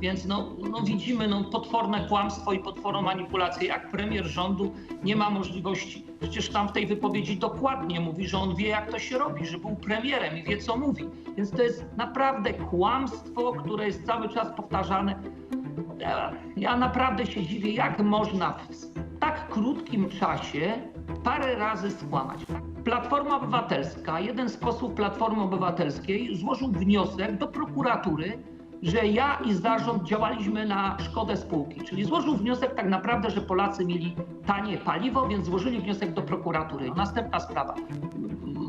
Więc no, no widzimy no, potworne kłamstwo i potworną manipulację. Jak premier rządu nie ma możliwości. Przecież tam w tej wypowiedzi dokładnie mówi, że on wie, jak to się robi, że był premierem i wie, co mówi. Więc to jest naprawdę kłamstwo, które jest cały czas powtarzane. Ja, naprawdę się dziwię, jak można w tak krótkim czasie parę razy skłamać. Platforma Obywatelska, jeden z posłów Platformy Obywatelskiej złożył wniosek do prokuratury, że ja i zarząd działaliśmy na szkodę spółki. Czyli złożył wniosek tak naprawdę, że Polacy mieli tanie paliwo, więc złożyli wniosek do prokuratury. Następna sprawa.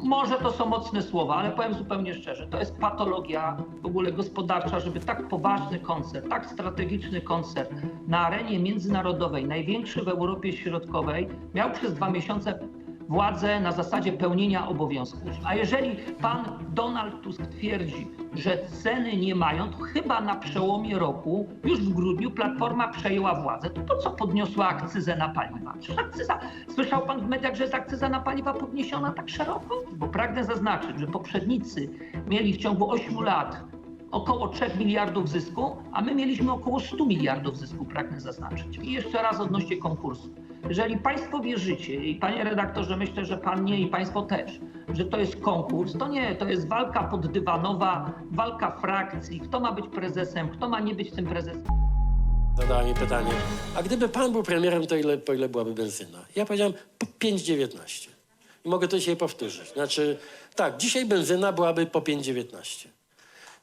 Może to są mocne słowa, ale powiem zupełnie szczerze, to jest patologia w ogóle gospodarcza, żeby tak poważny koncert, tak strategiczny koncert na arenie międzynarodowej, największy w Europie Środkowej, miał przez dwa miesiące władzę na zasadzie pełnienia obowiązków. A jeżeli pan Donald Tusk twierdzi, że ceny nie mają, to chyba na przełomie roku, już w grudniu, Platforma przejęła władzę. To po co podniosła akcyzę na paliwa? Akcyza, słyszał pan w mediach, że jest akcyza na paliwa podniesiona tak szeroko? Bo pragnę zaznaczyć, że poprzednicy mieli w ciągu 8 lat około 3 miliardów zysku, a my mieliśmy około 100 miliardów zysku, pragnę zaznaczyć. I jeszcze raz odnośnie konkursu. Jeżeli Państwo wierzycie, i Panie redaktorze, myślę, że Pan nie i Państwo też, że to jest konkurs, to nie, to jest walka poddywanowa, walka frakcji, kto ma być prezesem, kto ma nie być tym prezesem. Zadała mi pytanie, a gdyby pan był premierem, to ile, po ile byłaby benzyna? Ja powiedziałem po 5,19. I mogę to dzisiaj powtórzyć. Znaczy, tak, dzisiaj benzyna byłaby po 5,19.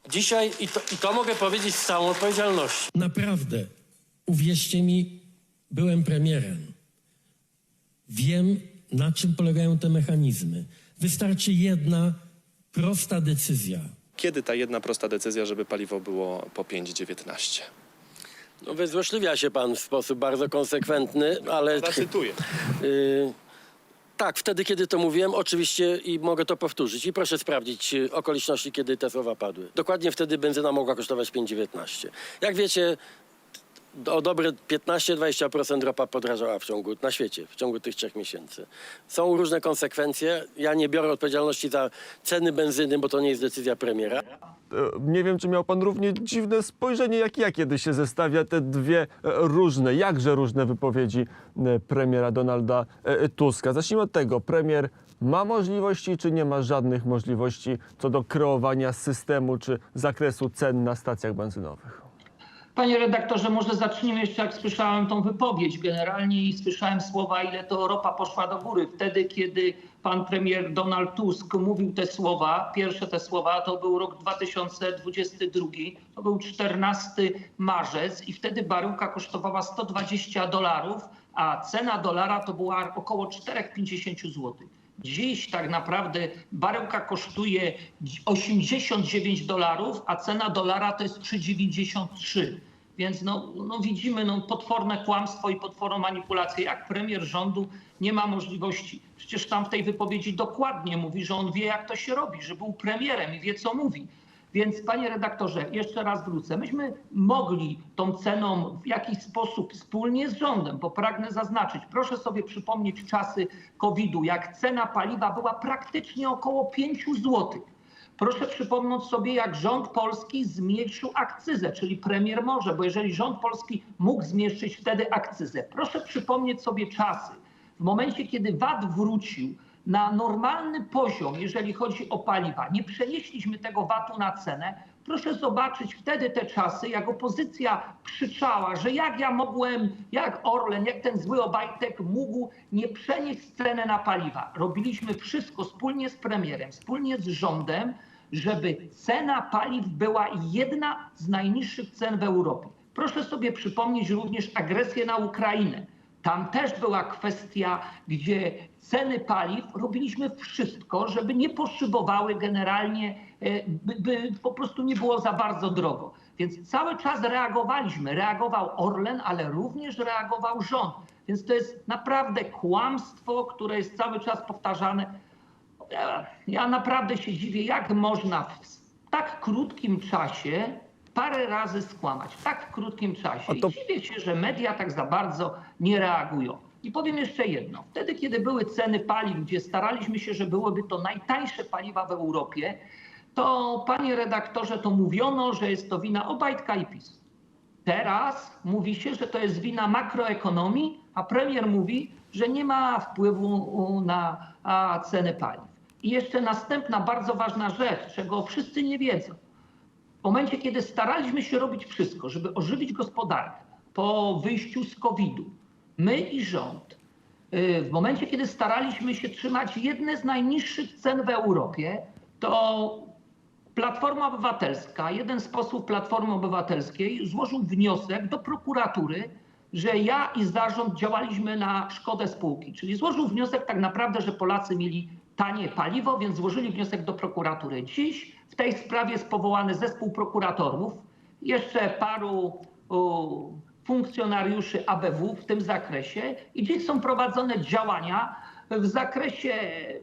Dzisiaj, i to, i to mogę powiedzieć z całą odpowiedzialnością. Naprawdę, uwierzcie mi, byłem premierem. Wiem, na czym polegają te mechanizmy. Wystarczy jedna prosta decyzja. Kiedy ta jedna prosta decyzja, żeby paliwo było po 5,19? No, wyzłośliwia się pan w sposób bardzo konsekwentny, ale... Zacytuję. Y, tak, wtedy, kiedy to mówiłem, oczywiście i mogę to powtórzyć. I proszę sprawdzić y, okoliczności, kiedy te słowa padły. Dokładnie wtedy benzyna mogła kosztować 5,19. Jak wiecie, o dobre 15-20% ropa podrażała w ciągu, na świecie w ciągu tych trzech miesięcy. Są różne konsekwencje. Ja nie biorę odpowiedzialności za ceny benzyny, bo to nie jest decyzja premiera. E, Nie wiem, czy miał pan równie dziwne spojrzenie jak ja, kiedy się zestawia te dwie e, różne, jakże różne wypowiedzi e, premiera Donalda Tuska. Zacznijmy od tego. Premier ma możliwości, czy nie ma żadnych możliwości co do kreowania systemu czy zakresu cen na stacjach benzynowych? Panie redaktorze, może zacznijmy jeszcze, jak słyszałem tą wypowiedź generalnie i słyszałem słowa, ile to ropa poszła do góry. Wtedy, kiedy pan premier Donald Tusk mówił te słowa, pierwsze te słowa, to był rok 2022, to był 14 marzec i wtedy baryłka kosztowała 120 dolarów, a cena dolara to była około 4,50 zł. Dziś tak naprawdę baryłka kosztuje 89 dolarów, a cena dolara to jest 3,93. Więc no, no widzimy no, potworne kłamstwo i potworną manipulację. Jak premier rządu nie ma możliwości. Przecież tam w tej wypowiedzi dokładnie mówi, że on wie, jak to się robi, że był premierem i wie, co mówi. Więc panie redaktorze, jeszcze raz wrócę. Myśmy mogli tą ceną w jakiś sposób wspólnie z rządem, bo pragnę zaznaczyć, proszę sobie przypomnieć czasy COVID-u, jak cena paliwa była praktycznie około 5 złotych. Proszę przypomnieć sobie, jak rząd polski zmniejszył akcyzę, czyli premier może, bo jeżeli rząd polski mógł zmniejszyć wtedy akcyzę. Proszę przypomnieć sobie czasy. W momencie, kiedy VAT wrócił na normalny poziom, jeżeli chodzi o paliwa, nie przenieśliśmy tego VAT-u na cenę. Proszę zobaczyć wtedy te czasy, jak opozycja krzyczała, że jak ja mogłem, jak Orlen, jak ten zły Obajtek mógł nie przenieść cenę na paliwa. Robiliśmy wszystko wspólnie z premierem, wspólnie z rządem, żeby cena paliw była jedna z najniższych cen w Europie. Proszę sobie przypomnieć również agresję na Ukrainę. Tam też była kwestia, gdzie ceny paliw robiliśmy wszystko, żeby nie poszybowały generalnie, e, by, by po prostu nie było za bardzo drogo. Więc cały czas reagowaliśmy. Reagował Orlen, ale również reagował rząd. Więc to jest naprawdę kłamstwo, które jest cały czas powtarzane. Ja, ja naprawdę się dziwię, jak można w tak krótkim czasie parę razy skłamać. W tak krótkim czasie. I dziwię się, że media tak za bardzo nie reagują. I powiem jeszcze jedno. Wtedy, kiedy były ceny paliw, gdzie staraliśmy się, że byłyby to najtańsze paliwa w Europie, to panie redaktorze, to mówiono, że jest to wina Obajtka i PiS. Teraz mówi się, że to jest wina makroekonomii, a premier mówi, że nie ma wpływu na ceny paliw. I jeszcze następna bardzo ważna rzecz, czego wszyscy nie wiedzą. Momencie, kiedy staraliśmy się robić wszystko, żeby ożywić gospodarkę po wyjściu z COVID-u, my i rząd, y, w momencie, kiedy staraliśmy się trzymać jedne z najniższych cen w Europie, to Platforma Obywatelska, jeden z posłów Platformy Obywatelskiej złożył wniosek do prokuratury, że ja i zarząd działaliśmy na szkodę spółki. Czyli złożył wniosek tak naprawdę, że Polacy mieli tanie paliwo, więc złożyli wniosek do prokuratury. Dziś w tej sprawie jest powołany zespół prokuratorów, jeszcze paru funkcjonariuszy ABW w tym zakresie. I dziś są prowadzone działania w zakresie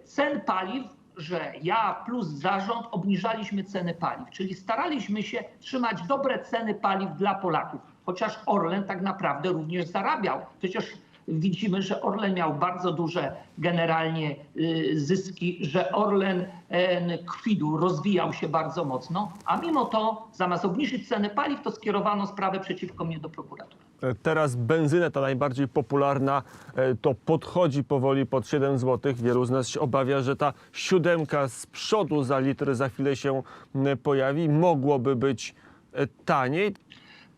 cen paliw, że ja plus zarząd obniżaliśmy ceny paliw, czyli staraliśmy się trzymać dobre ceny paliw dla Polaków, chociaż Orlen tak naprawdę również zarabiał. Przecież widzimy, że Orlen miał bardzo duże generalnie y, zyski, że Orlen e, Kwidu rozwijał się bardzo mocno, a mimo to zamiast obniżyć ceny paliw, to skierowano sprawę przeciwko mnie do prokuratury. E, Teraz benzyna, ta najbardziej popularna, e, to podchodzi powoli pod 7 zł. Wielu z nas się obawia, że ta siódemka z przodu za litr za chwilę się m, pojawi. Mogłoby być e, taniej.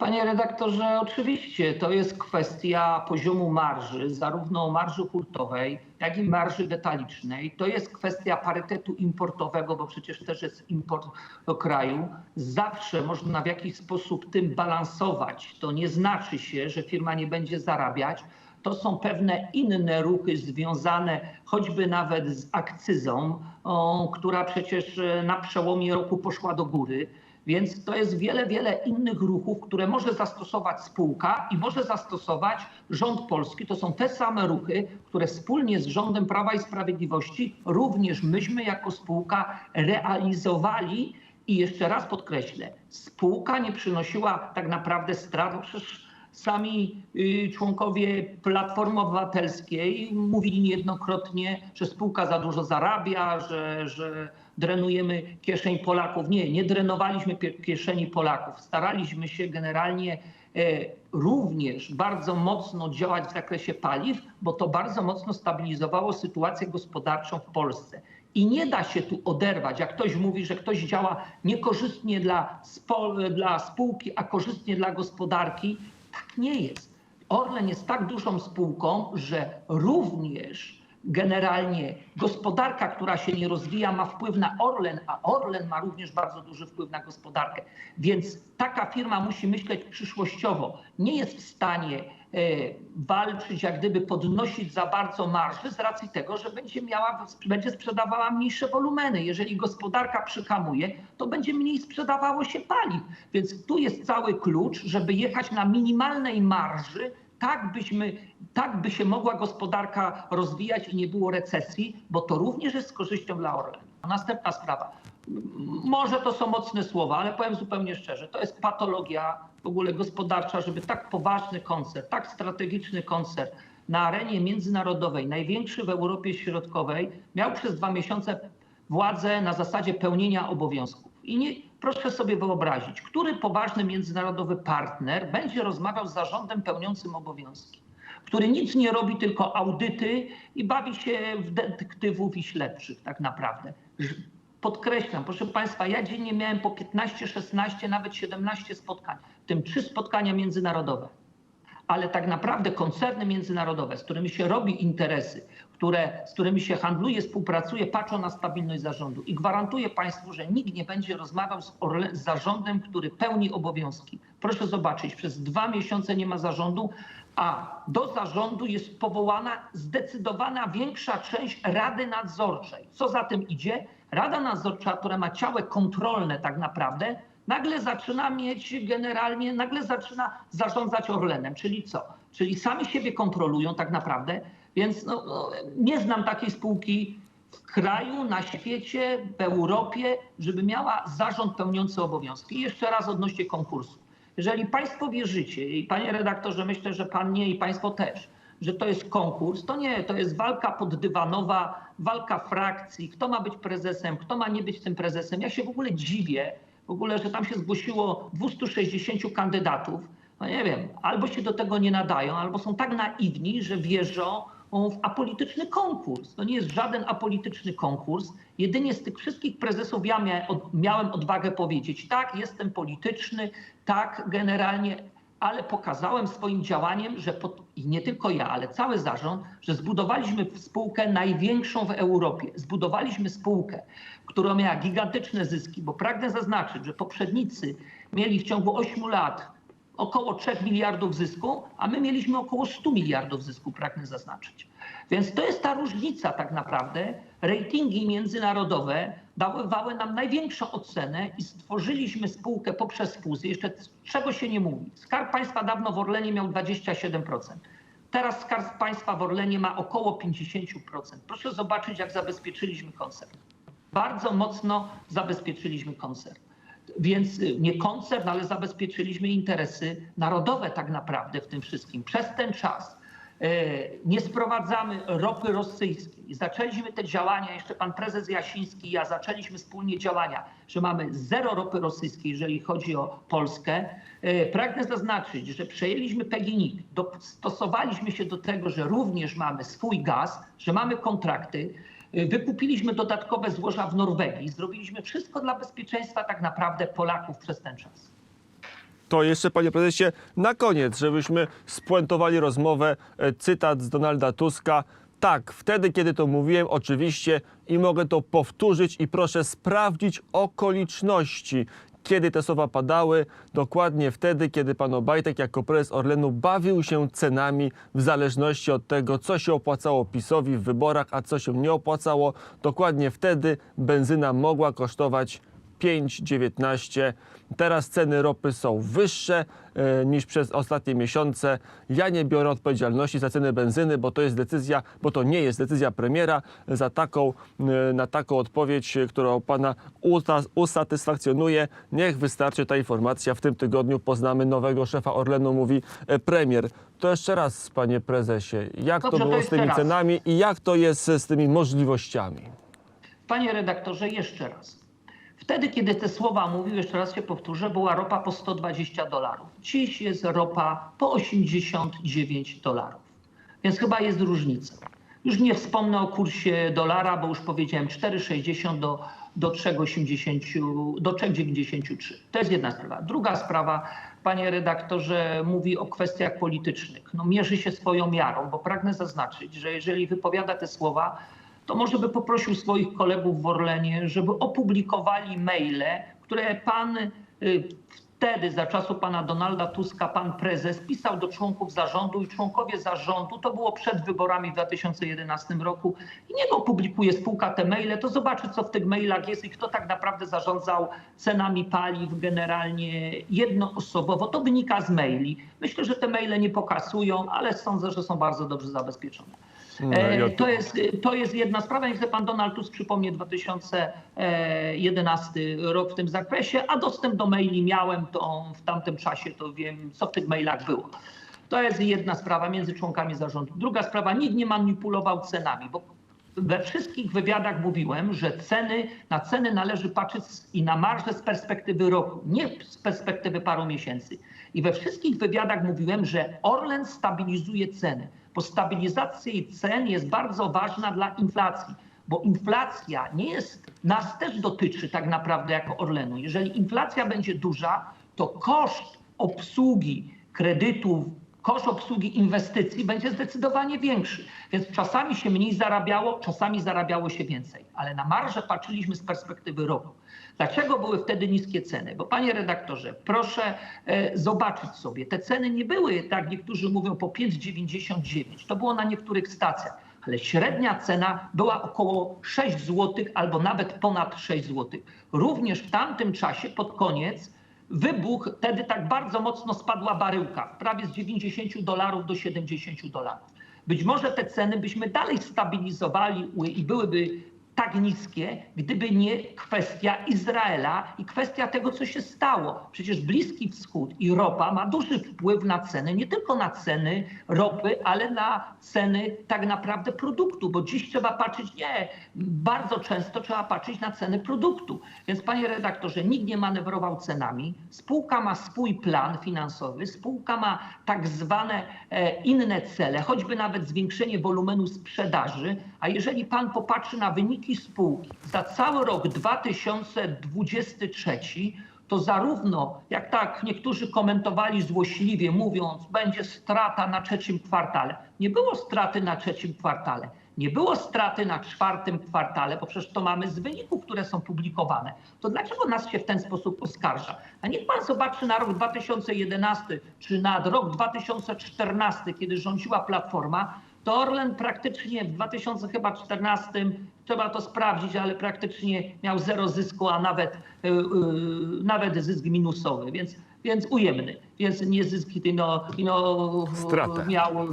Panie redaktorze, oczywiście to jest kwestia poziomu marży, zarówno marży hurtowej, jak i marży detalicznej. To jest kwestia parytetu importowego, bo przecież też jest import do kraju. Zawsze można w jakiś sposób tym balansować. To nie znaczy się, że firma nie będzie zarabiać. To są pewne inne ruchy związane choćby nawet z akcyzą, o, która przecież e, na przełomie roku poszła do góry. Więc to jest wiele, wiele innych ruchów, które może zastosować spółka i może zastosować rząd polski. To są te same ruchy, które wspólnie z rządem Prawa i Sprawiedliwości również myśmy jako spółka realizowali. I jeszcze raz podkreślę, spółka nie przynosiła tak naprawdę strat, przecież sami y, członkowie Platformy Obywatelskiej mówili niejednokrotnie, że spółka za dużo zarabia, że, że drenujemy kieszeń Polaków. Nie, nie drenowaliśmy kieszeni Polaków. Staraliśmy się generalnie e, również bardzo mocno działać w zakresie paliw, bo to bardzo mocno stabilizowało sytuację gospodarczą w Polsce. I nie da się tu oderwać. Jak ktoś mówi, że ktoś działa niekorzystnie dla, dla spółki, a korzystnie dla gospodarki, tak nie jest. Orlen jest tak dużą spółką, że również generalnie gospodarka, która się nie rozwija, ma wpływ na Orlen, a Orlen ma również bardzo duży wpływ na gospodarkę. Więc taka firma musi myśleć przyszłościowo. Nie jest w stanie walczyć, jak gdyby podnosić za bardzo marży z racji tego, że będzie miała, będzie sprzedawała mniejsze wolumeny. Jeżeli gospodarka przyhamuje, to będzie mniej sprzedawało się paliw. Więc tu jest cały klucz, żeby jechać na minimalnej marży, tak byśmy, tak by się mogła gospodarka rozwijać i nie było recesji, bo to również jest z korzyścią dla Orlenu. Następna sprawa. Może to są mocne słowa, ale powiem zupełnie szczerze, to jest patologia w ogóle gospodarcza, żeby tak poważny koncert, tak strategiczny koncert na arenie międzynarodowej, największy w Europie Środkowej, miał przez dwa miesiące władzę na zasadzie pełnienia obowiązków. I nie, proszę sobie wyobrazić, który poważny międzynarodowy partner będzie rozmawiał z zarządem pełniącym obowiązki, który nic nie robi, tylko audyty i bawi się w detektywów i śledczych tak naprawdę. Podkreślam, proszę Państwa, ja dziennie miałem po 15, 16, nawet 17 spotkań, w tym trzy spotkania międzynarodowe ale tak naprawdę koncerny międzynarodowe, z którymi się robi interesy, które, z którymi się handluje, współpracuje, patrzą na stabilność zarządu. I gwarantuję Państwu, że nikt nie będzie rozmawiał z, Orle, z zarządem, który pełni obowiązki. Proszę zobaczyć, przez dwa miesiące nie ma zarządu, a do zarządu jest powołana zdecydowana większa część Rady Nadzorczej. Co za tym idzie? Rada Nadzorcza, która ma ciało kontrolne tak naprawdę, nagle zaczyna mieć generalnie, nagle zaczyna zarządzać Orlenem. Czyli co? Czyli sami siebie kontrolują tak naprawdę, więc no, no, nie znam takiej spółki w kraju, na świecie, w Europie, żeby miała zarząd pełniący obowiązki. I jeszcze raz odnośnie konkursu. Jeżeli Państwo wierzycie, i Panie redaktorze, myślę, że Pan nie i Państwo też, że to jest konkurs, to nie, to jest walka poddywanowa, walka frakcji, kto ma być prezesem, kto ma nie być tym prezesem. Ja się w ogóle dziwię, w ogóle, że tam się zgłosiło 260 kandydatów. no nie wiem, albo się do tego nie nadają, albo są tak naiwni, że wierzą w apolityczny konkurs. To nie jest żaden apolityczny konkurs. Jedynie z tych wszystkich prezesów ja miałem odwagę powiedzieć, tak, jestem polityczny, tak, generalnie, ale pokazałem swoim działaniem, że pod, i nie tylko ja, ale cały zarząd, że zbudowaliśmy spółkę największą w Europie. Zbudowaliśmy spółkę, która miała gigantyczne zyski, bo pragnę zaznaczyć, że poprzednicy mieli w ciągu 8 lat około 3 miliardów zysku, a my mieliśmy około 100 miliardów zysku, pragnę zaznaczyć. Więc to jest ta różnica tak naprawdę. Ratingi międzynarodowe dawały nam największą ocenę i stworzyliśmy spółkę poprzez fuzję. Jeszcze czego się nie mówi. Skarb Państwa dawno w Orlenie miał 27%. Teraz Skarb Państwa w Orlenie ma około 50%. Proszę zobaczyć, jak zabezpieczyliśmy koncern. Bardzo mocno zabezpieczyliśmy koncern. Więc y, nie koncern, ale zabezpieczyliśmy interesy narodowe tak naprawdę w tym wszystkim. Przez ten czas e, nie sprowadzamy ropy rosyjskiej. Zaczęliśmy te działania, jeszcze pan prezes Jasiński i ja zaczęliśmy wspólnie działania, że mamy zero ropy rosyjskiej, jeżeli chodzi o Polskę. E, Pragnę zaznaczyć, że przejęliśmy PGNiG, dostosowaliśmy się do tego, że również mamy swój gaz, że mamy kontrakty. Wykupiliśmy dodatkowe złoża w Norwegii. Zrobiliśmy wszystko dla bezpieczeństwa tak naprawdę Polaków przez ten czas. To jeszcze, panie prezesie, na koniec, żebyśmy spuentowali rozmowę, e, cytat z Donalda Tuska. Tak, wtedy, kiedy to mówiłem, oczywiście i mogę to powtórzyć i proszę sprawdzić okoliczności, kiedy te słowa padały. Dokładnie wtedy, kiedy pan Obajtek jako prezes Orlenu bawił się cenami w zależności od tego, co się opłacało PiSowi w wyborach, a co się nie opłacało. Dokładnie wtedy benzyna mogła kosztować 5,19. Teraz ceny ropy są wyższe e, niż przez ostatnie miesiące. Ja nie biorę odpowiedzialności za ceny benzyny, bo to jest decyzja, bo to nie jest decyzja premiera. Za taką, e, na taką odpowiedź, którą pana usatysfakcjonuje, niech wystarczy ta informacja. W tym tygodniu poznamy nowego szefa Orlenu, mówi e, premier. To jeszcze raz, panie prezesie, jak Dobrze, to to było z jeszcze tymi raz. cenami i jak to jest z tymi możliwościami? Panie redaktorze, jeszcze raz. Wtedy, kiedy te słowa mówił, jeszcze raz się powtórzę, była ropa po 120 dolarów. Dziś jest ropa po 89 dolarów. Więc chyba jest różnica. Już nie wspomnę o kursie dolara, bo już powiedziałem 4,60 do, do 3,80, do 3,93. To jest jedna sprawa. Druga sprawa, panie redaktorze, mówi o kwestiach politycznych. No, mierzy się swoją miarą, bo pragnę zaznaczyć, że jeżeli wypowiada te słowa, to może by poprosił swoich kolegów w Orlenie, żeby opublikowali maile, które pan y, wtedy, za czasu pana Donalda Tuska, pan prezes pisał do członków zarządu i członkowie zarządu, to było przed wyborami w 2011 roku i niech opublikuje spółka te maile, to zobaczy, co w tych mailach jest i kto tak naprawdę zarządzał cenami paliw generalnie jednoosobowo. To wynika z maili. Myślę, że te maile nie pokasują, ale sądzę, że są bardzo dobrze zabezpieczone. No E, To jest, to jest jedna sprawa. Niech pan Donald Tusk przypomnie 2011 rok w tym zakresie, a dostęp do maili miałem to w tamtym czasie, to wiem, co w tych mailach było. To jest jedna sprawa między członkami zarządu. Druga sprawa, nikt nie manipulował cenami, bo we wszystkich wywiadach mówiłem, że ceny, na ceny należy patrzeć i na marżę z perspektywy roku, nie z perspektywy paru miesięcy. I we wszystkich wywiadach mówiłem, że Orlen stabilizuje ceny, bo stabilizacja cen jest bardzo ważna dla inflacji, bo inflacja nie jest, nas też dotyczy tak naprawdę jako Orlenu. Jeżeli inflacja będzie duża, to koszt obsługi kredytów, koszt obsługi inwestycji będzie zdecydowanie większy. Więc czasami się mniej zarabiało, czasami zarabiało się więcej. Ale na marżę patrzyliśmy z perspektywy roku. Dlaczego były wtedy niskie ceny? Bo panie redaktorze, proszę e, zobaczyć sobie, te ceny nie były, tak niektórzy mówią, po 5,99. To było na niektórych stacjach, ale średnia cena była około 6 zł albo nawet ponad 6 zł. Również w tamtym czasie, pod koniec, wybuch, wtedy tak bardzo mocno spadła baryłka, prawie z 90 dolarów do 70 dolarów. Być może te ceny byśmy dalej stabilizowali i byłyby tak niskie, gdyby nie kwestia Izraela i kwestia tego, co się stało. Przecież Bliski Wschód i ropa ma duży wpływ na ceny, nie tylko na ceny ropy, ale na ceny tak naprawdę produktu, bo dziś trzeba patrzeć, nie, bardzo często trzeba patrzeć na ceny produktu. Więc panie redaktorze, nikt nie manewrował cenami, spółka ma swój plan finansowy, spółka ma tak zwane e, inne cele, choćby nawet zwiększenie wolumenu sprzedaży, a jeżeli pan popatrzy na wyniki spółki za cały rok 2023, to zarówno, jak tak niektórzy komentowali złośliwie, mówiąc, będzie strata na trzecim kwartale, nie było straty na trzecim kwartale. Nie było straty na czwartym kwartale, bo przecież to mamy z wyników, które są publikowane. To dlaczego nas się w ten sposób oskarża? A niech pan zobaczy na rok 2011 czy na rok 2014, kiedy rządziła Platforma, to Orlen praktycznie w 2014, trzeba to sprawdzić, ale praktycznie miał zero zysku, a nawet, yy, nawet zysk minusowy, więc, więc ujemny. Więc nie zyski, no, no Stratę. miał yy,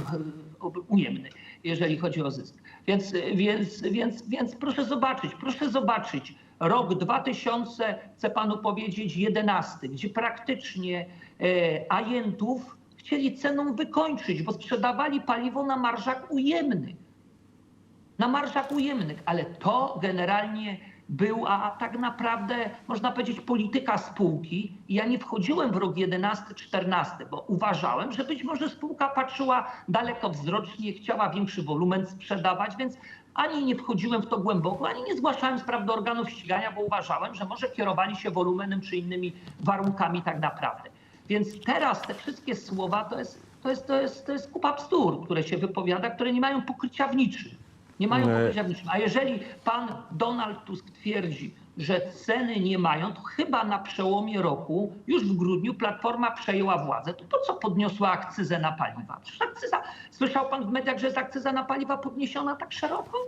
ujemny, jeżeli chodzi o zysk. Więc, więc, więc, więc proszę zobaczyć, proszę zobaczyć. Rok 2000, chcę panu powiedzieć, 11, gdzie praktycznie e, agentów chcieli ceną wykończyć, bo sprzedawali paliwo na marżach ujemnych. Na marżach ujemnych, ale to generalnie była tak naprawdę, można powiedzieć, polityka spółki. I ja nie wchodziłem w rok 11-14, bo uważałem, że być może spółka patrzyła dalekowzrocznie, chciała większy wolumen sprzedawać, więc ani nie wchodziłem w to głęboko, ani nie zgłaszałem spraw do organów ścigania, bo uważałem, że może kierowali się wolumenem czy innymi warunkami tak naprawdę. Więc teraz te wszystkie słowa to jest, to jest, to jest, to jest kupa bzdur, które się wypowiada, które nie mają pokrycia w niczym. Nie mają w niczym. A jeżeli pan Donald Tusk twierdzi, że ceny nie mają, to chyba na przełomie roku, już w grudniu, Platforma przejęła władzę. To po co podniosła akcyzę na paliwa? Akcyza, słyszał pan w mediach, że jest akcyza na paliwa podniesiona tak szeroko?